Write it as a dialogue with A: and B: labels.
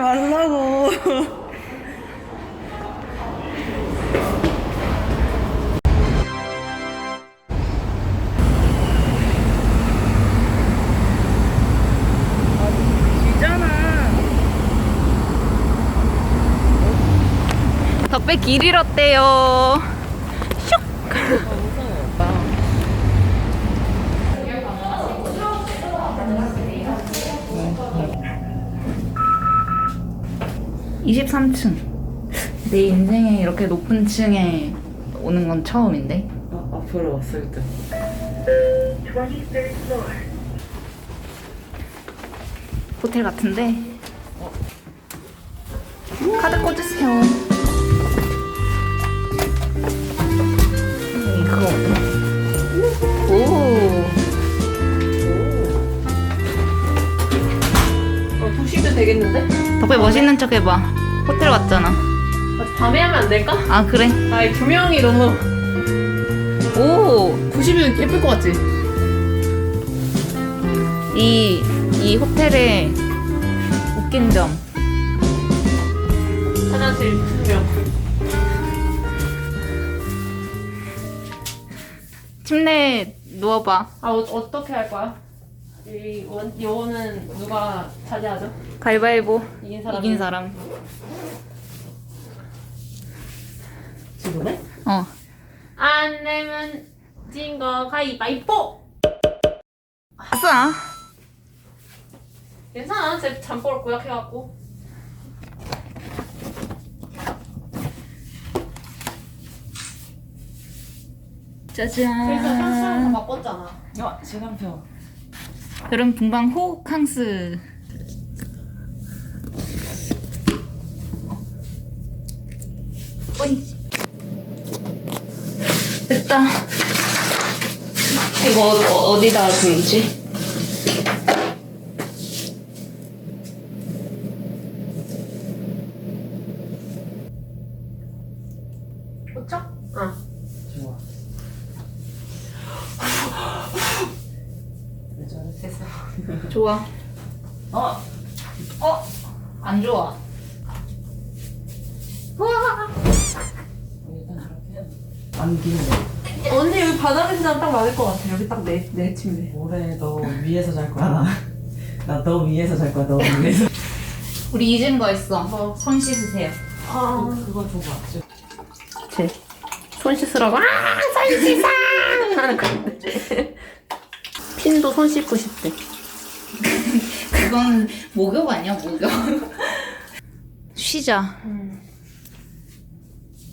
A: 말라고. 뒤잖아.
B: 덕배 길 잃었대요.
A: 무
B: 23층. 내 인생에 이렇게 높은 층에 오는 건 처음인데.
A: 아, 앞으로 왔을 때.
B: 호텔 같은데. 카드 꽂으세요. 어때? 오.
C: 어, 도시도 되겠는데?
B: 덕배 멋있는 척 해봐. 호텔 왔잖아.
C: 아, 밤에 하면 안 될까?
B: 아 그래.
C: 아이 조명이 너무
B: 오.
C: 90이면 예쁠 것 같지?
B: 이, 이 호텔의 웃긴 점.
C: 화장실 조명
B: 침대에 누워봐.
C: 아 어, 어떻게 할 거야? 이 원, 요거는 누가 차지하죠?
B: 가위바위보.
C: 이긴 사람
B: 이긴 사람.
C: 지금네?
B: 어.
C: 안 내면 진 거 가위바위보!
B: 아싸.
C: 괜찮아 제 잠볼 고약해갖고 그래서 향수랑 다
B: 짜잔.
C: 바꿨잖아
A: 야, 시간표.
B: 여름 분방 호캉스. 어이. 됐다. 이거 어- 어디다 두지?
C: 응
A: 좋아.
C: 됐어
B: 좋아.
A: 어!
B: 어? 안 좋아.
A: 일단 그렇게 해. 안 기네.
C: 언니 여기 바닥에서 자면 딱 맞을 것 같아 여기 딱 내 내 침대
A: 올해 너 위에서 잘 거야, 나. 나너 위에서 잘 거야, 너 위에서.
B: 우리 잊은 거 있어.
C: 뭐?
B: 손 씻으세요.
C: 아
A: 그거 줘봐.
C: 제. 손 씻으라고 아손 씻어 하는 건데 핀도 손 씻고 싶대
B: 그건 목욕 아니야, 목욕. 쉬자.
C: 음.